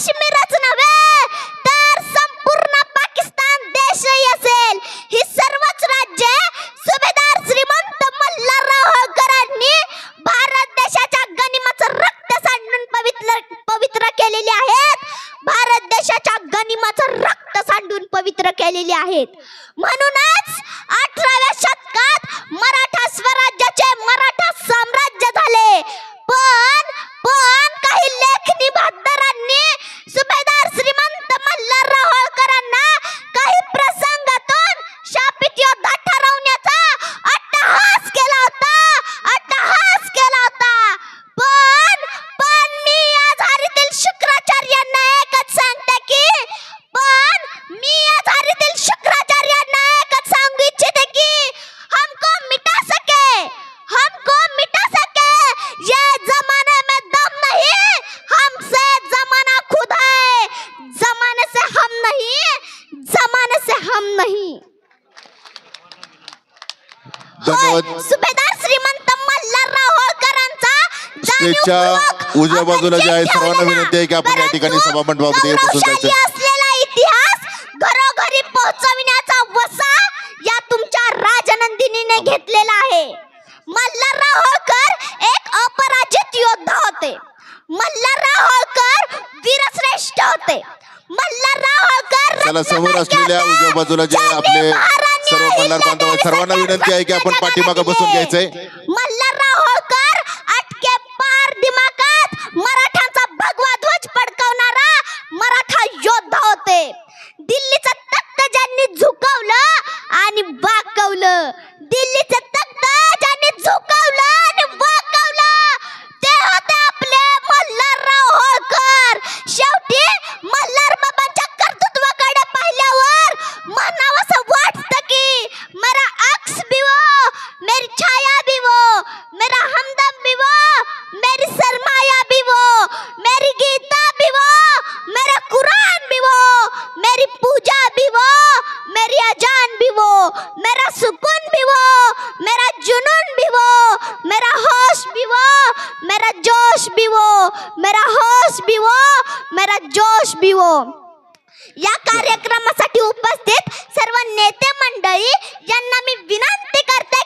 काश्मीरच नव्हे तर संपूर्ण पाकिस्तान देशही असेल. ही सर्वच राज्ये सुभेदार श्रीमंत मल्हारराव होळकरांनी भारत देशाच्या गनिमाचं रक्त सांडून पवित्र पवित्र केलेले आहेत. भारत देशाच्या गनिमाचं रक्त सांडून पवित्र केलेले आहेत. म्हणूनच अठराव्या शतकात जमाने में दम नहीं हमसे जमाना खुद है जमाने से हम नहीं जमाने से हम नहीं। धन्यवाद। होय, सुभेदार श्रीमंत मल्हारराव होळकरांचा स्टेजच्या जाणीवपूर्वक उजव्या बाजूला जे आहे, सर्वांना ठेवलेला, विनंती आहे की आपण या ठिकाणी परंतु सभामंडपामध्ये बसून जायचं. गौरवशाली असलेला इतिहास घरोघरी पोहोचविण्याचा वसा या तुमच्या राजनंदिनीने घेतलेला आहे. मल्हारराव होळकर एक अपराजित योद्धा होते मल्हारराव होळकर वीरश्रेष्ठ होते मल्हारराव होळकर चला समोर असलेल्या होते. उजव्या बाजूला जे ज्यांनी आपले महाराणी सर्व मल्हार बांधव आहेत, सर्वांना विनंती आहे की आपण पाठीमागं बसून. घ्यायचंय. म्हणावंसं वाटतं की मेरा अक्स भी वो मेरी छाया भी वो मेरा हमदम भी वो मेरी सरमाया भी वो मेरी गीता भी वो मेरा कुरान भी वो मेरी पूजा भी वो मेरी अजान भी वो मेरा सुकून भी वो मेरा जुनून भी वो मेरा होश भी वो मेरा जोश भी वो मेरा होश भी वो मेरा जोश भी वो या कार्यक्रमासाठी उपस्थित सर्व नेते मंडळी यांना मी विनंती करते